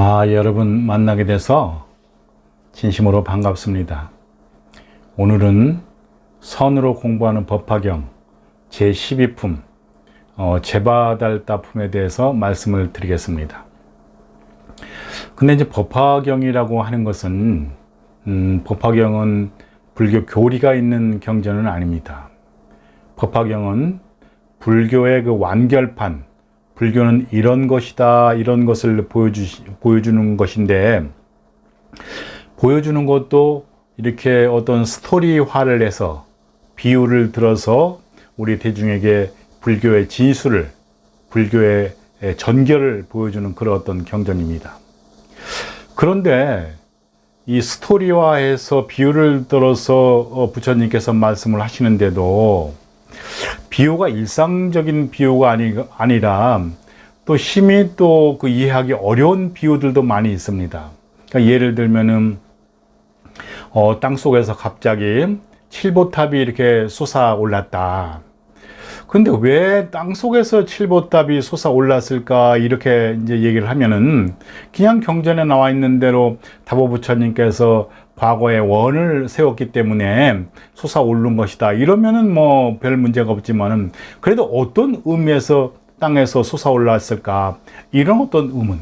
아, 여러분 만나게 돼서 진심으로 반갑습니다. 오늘은 선으로 공부하는 법화경 제12품, 어, 제바달다품에 대해서 말씀을 드리겠습니다. 근데 이제 법화경이라고 하는 것은, 음, 법화경은 불교 교리가 있는 경전은 아닙니다. 법화경은 불교의 그 완결판, 불교는 이런 것이다, 이런 것을 보여주, 보여주는 것인데, 보여주는 것도 이렇게 어떤 스토리화를 해서, 비유를 들어서 우리 대중에게 불교의 진수를, 불교의 전결을 보여주는 그런 어떤 경전입니다. 그런데 이 스토리화해서 비유를 들어서 어, 부처님께서 말씀을 하시는데도 비유가 일상적인 비유가 아니, 아니라 또 심히 또 그 이해하기 어려운 비유들도 많이 있습니다. 그러니까 예를 들면은 어, 땅 속에서 갑자기 칠보탑이 이렇게 솟아 올랐다. 근데 왜 땅 속에서 칠보탑이 솟아 올랐을까 이렇게 이제 얘기를 하면은 그냥 경전에 나와 있는 대로 다보 부처님께서 과거에 원을 세웠기 때문에 솟아 오른 것이다. 이러면은 뭐 별 문제가 없지만은 그래도 어떤 의미에서 땅에서 솟아 올랐을까 이런 어떤 의문.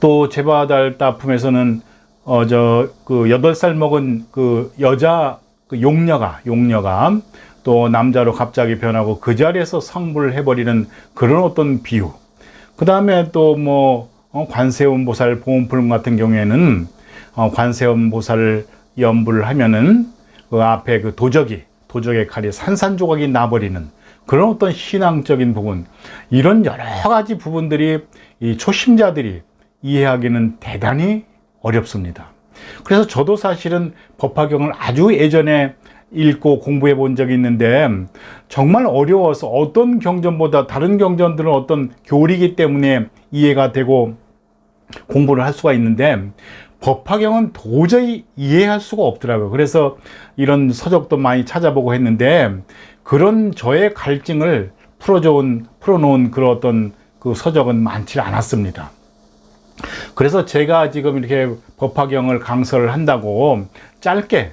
또 제바달 다품에서는 어 저 그 여덟 살 먹은 그 여자 그 용녀가 용녀가 또 남자로 갑자기 변하고 그 자리에서 성불을 해버리는 그런 어떤 비유. 그 다음에 또뭐 어, 관세음 보살 보온풀 같은 경우에는 어, 관세음 보살을 연부를 하면은 그 앞에 그 도적이 도적의 칼이 산산조각이 나버리는 그런 어떤 신앙적인 부분 이런 여러 가지 부분들이 이 초심자들이 이해하기는 대단히 어렵습니다. 그래서 저도 사실은 법화경을 아주 예전에 읽고 공부해 본 적이 있는데 정말 어려워서 어떤 경전보다 다른 경전들은 어떤 교리이기 때문에 이해가 되고 공부를 할 수가 있는데 법화경은 도저히 이해할 수가 없더라고요. 그래서 이런 서적도 많이 찾아보고 했는데 그런 저의 갈증을 풀어줘온, 풀어놓은 그런 어떤 그 서적은 많지 않았습니다. 그래서 제가 지금 이렇게 법화경을 강설을 한다고 짧게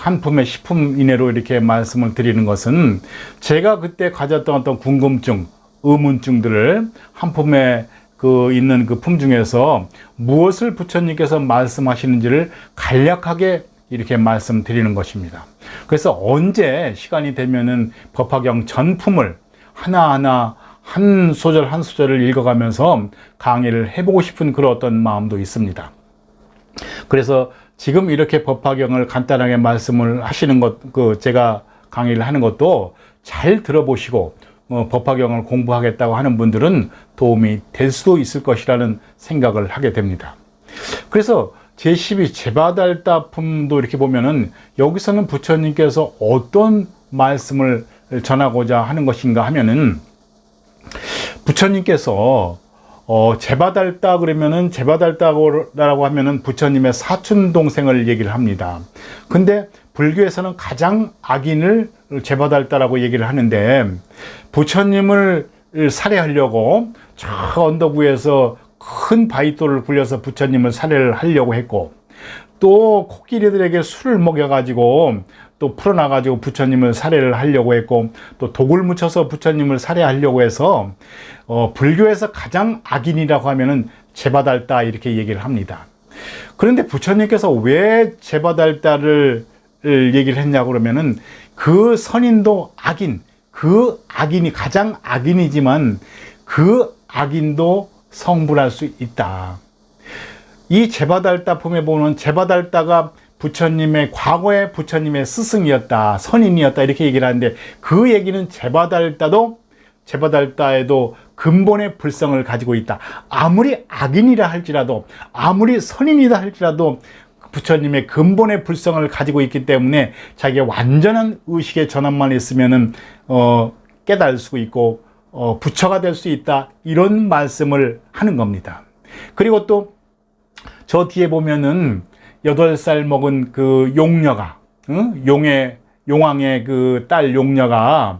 한 품에 10품 이내로 이렇게 말씀을 드리는 것은 제가 그때 가졌던 어떤 궁금증, 의문증들을 한 품에 그 있는 그 품 중에서 무엇을 부처님께서 말씀하시는지를 간략하게 이렇게 말씀드리는 것입니다. 그래서 언제 시간이 되면은 법화경 전품을 하나하나 한 소절 한 소절을 읽어가면서 강의를 해보고 싶은 그런 어떤 마음도 있습니다. 그래서 지금 이렇게 법화경을 간단하게 말씀을 하시는 것, 그 제가 강의를 하는 것도 잘 들어보시고 어, 법화경을 공부하겠다고 하는 분들은 도움이 될 수도 있을 것이라는 생각을 하게 됩니다. 그래서 제12 제바달다품도 이렇게 보면은 여기서는 부처님께서 어떤 말씀을 전하고자 하는 것인가 하면은 부처님께서 어, 제바달다 그러면은 제바달다라고 하면은 부처님의 사촌 동생을 얘기를 합니다. 근데 불교에서는 가장 악인을 제바달다라고 얘기를 하는데 부처님을 살해하려고 저 언덕 위에서 큰 바위돌을 굴려서 부처님을 살해를 하려고 했고 또 코끼리들에게 술을 먹여가지고 또 풀어놔가지고 부처님을 살해를 하려고 했고 또 독을 묻혀서 부처님을 살해하려고 해서 어, 불교에서 가장 악인이라고 하면은 제바달다 이렇게 얘기를 합니다. 그런데 부처님께서 왜 제바달다를 얘기를 했냐 그러면은 그 선인도 악인, 그 악인이 가장 악인이지만 그 악인도 성불할 수 있다. 이 제바달다 품에 보면 제바달다가 부처님의 과거의 부처님의 스승이었다, 선인이었다 이렇게 얘기를 하는데 그 얘기는 제바달다도 제바달다에도 근본의 불성을 가지고 있다. 아무리 악인이라 할지라도 아무리 선인이다 할지라도 부처님의 근본의 불성을 가지고 있기 때문에 자기의 완전한 의식의 전환만 있으면은 어, 깨달을 수 있고 어, 부처가 될 수 있다 이런 말씀을 하는 겁니다. 그리고 또 저 뒤에 보면은 여덟 살 먹은 그 용녀가 응? 용의 용왕의 그 딸 용녀가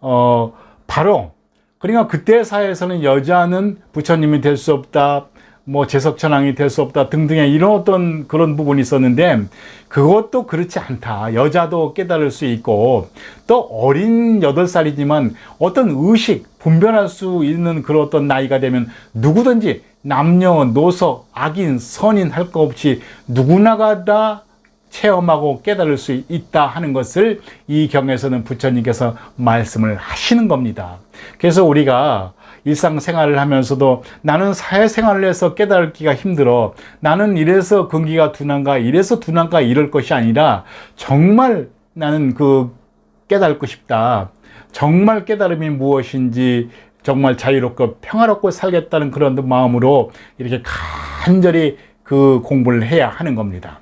어 바로 그러니까 그때 사회에서는 여자는 부처님이 될 수 없다. 뭐 재석천왕이 될 수 없다 등등의 이런 어떤 그런 부분이 있었는데 그것도 그렇지 않다. 여자도 깨달을 수 있고 또 어린 여덟 살이지만 어떤 의식 분별할 수 있는 그런 어떤 나이가 되면 누구든지 남녀 노소 악인 선인 할거 없이 누구나가 다 체험하고 깨달을 수 있다 하는 것을 이 경에서는 부처님께서 말씀을 하시는 겁니다. 그래서 우리가 일상생활을 하면서도 나는 사회생활을 해서 깨달기가 힘들어. 나는 이래서 근기가 둔한가, 이래서 둔한가 이럴 것이 아니라 정말 나는 그 깨닫고 싶다. 정말 깨달음이 무엇인지 정말 자유롭고 평화롭고 살겠다는 그런 마음으로 이렇게 간절히 그 공부를 해야 하는 겁니다.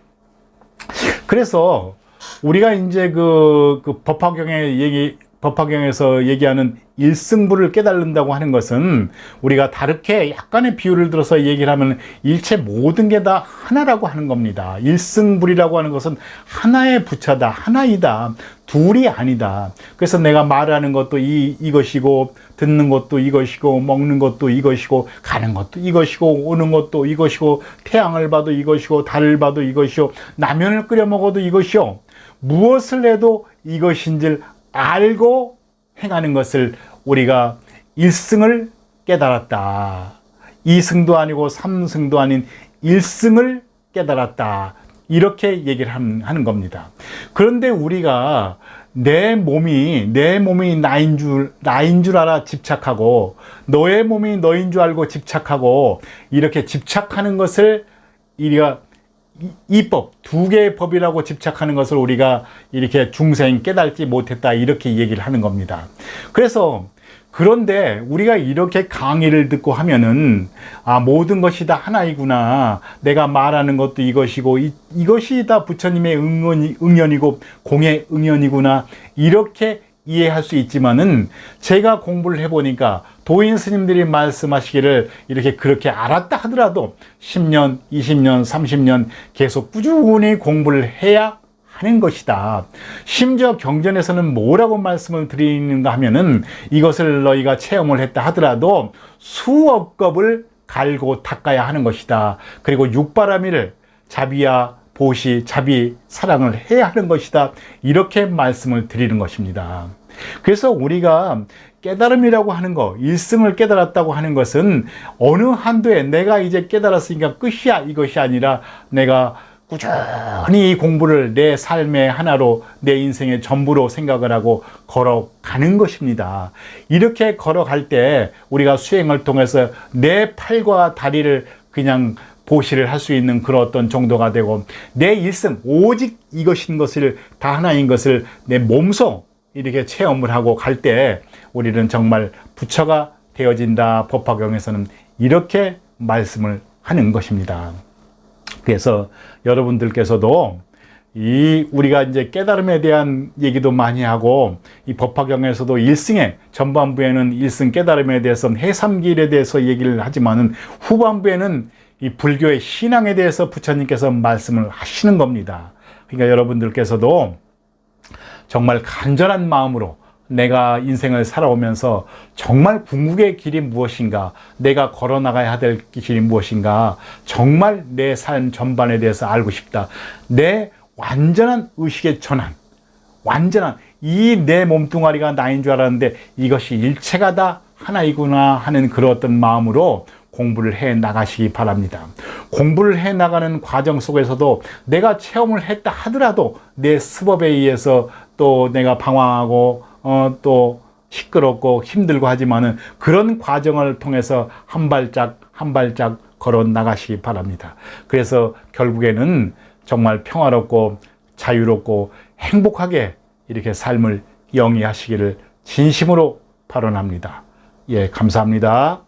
그래서 우리가 이제 그, 그 법화경의 얘기, 법화경에서 얘기하는 일승부를 깨달는다고 하는 것은 우리가 다르게 약간의 비유를 들어서 얘기를 하면 일체 모든 게 다 하나라고 하는 겁니다. 일승불이라고 하는 것은 하나의 부처다, 하나이다, 둘이 아니다. 그래서 내가 말하는 것도 이, 이것이고, 듣는 것도 이것이고, 먹는 것도 이것이고, 가는 것도 이것이고, 오는 것도 이것이고, 태양을 봐도 이것이고, 달을 봐도 이것이요, 라면을 끓여 먹어도 이것이요, 무엇을 해도 이것인 줄 알고 행하는 것을 우리가 1승을 깨달았다. 2승도 아니고 3승도 아닌 1승을 깨달았다. 이렇게 얘기를 하는 겁니다. 그런데 우리가 내 몸이 내 몸이 나인 줄 나인 줄 알아 집착하고 너의 몸이 너인 줄 알고 집착하고 이렇게 집착하는 것을 우리가 이법 두 개의 법이라고 집착하는 것을 우리가 이렇게 중생 깨달지 못했다 이렇게 얘기를 하는 겁니다. 그래서 그런데 우리가 이렇게 강의를 듣고 하면은 아 모든 것이 다 하나이구나. 내가 말하는 것도 이것이고 이, 이것이 다 부처님의 응언이, 응연이고 공의 응연이구나. 이렇게 이해할 수 있지만은 제가 공부를 해보니까 도인 스님들이 말씀하시기를 이렇게 그렇게 알았다 하더라도 10년, 20년, 30년 계속 꾸준히 공부를 해야 하는 것이다. 심지어 경전에서는 뭐라고 말씀을 드리는가 하면은 이것을 너희가 체험을 했다 하더라도 수억 겁을 갈고 닦아야 하는 것이다. 그리고 육바라밀을 자비야 보시, 자비, 사랑을 해야 하는 것이다. 이렇게 말씀을 드리는 것입니다. 그래서 우리가 깨달음이라고 하는 거, 일승을 깨달았다고 하는 것은 어느 한도에 내가 이제 깨달았으니까 끝이야 이것이 아니라 내가 꾸준히 이 공부를 내 삶의 하나로 내 인생의 전부로 생각을 하고 걸어가는 것입니다. 이렇게 걸어갈 때 우리가 수행을 통해서 내 팔과 다리를 그냥 보시를 할 수 있는 그런 어떤 정도가 되고 내 일생 오직 이것인 것을 다 하나인 것을 내 몸소 이렇게 체험을 하고 갈 때 우리는 정말 부처가 되어진다 법화경에서는 이렇게 말씀을 하는 것입니다. 그래서 여러분들께서도 이 우리가 이제 깨달음에 대한 얘기도 많이 하고 이 법화경에서도 일승의 전반부에는 일승 깨달음에 대해서 해삼길에 대해서 얘기를 하지만은 후반부에는 이 불교의 신앙에 대해서 부처님께서 말씀을 하시는 겁니다. 그러니까 여러분들께서도 정말 간절한 마음으로 내가 인생을 살아오면서 정말 궁극의 길이 무엇인가, 내가 걸어나가야 될 길이 무엇인가, 정말 내 삶 전반에 대해서 알고 싶다. 내 완전한 의식의 전환, 완전한 이 내 몸뚱아리가 나인 줄 알았는데 이것이 일체가 다 하나이구나 하는 그런 어떤 마음으로 공부를 해 나가시기 바랍니다. 공부를 해 나가는 과정 속에서도 내가 체험을 했다 하더라도 내 수법에 의해서 또 내가 방황하고 어, 또 시끄럽고 힘들고 하지만은 그런 과정을 통해서 한 발짝 한 발짝 걸어 나가시기 바랍니다. 그래서 결국에는 정말 평화롭고 자유롭고 행복하게 이렇게 삶을 영위하시기를 진심으로 발언합니다. 예, 감사합니다.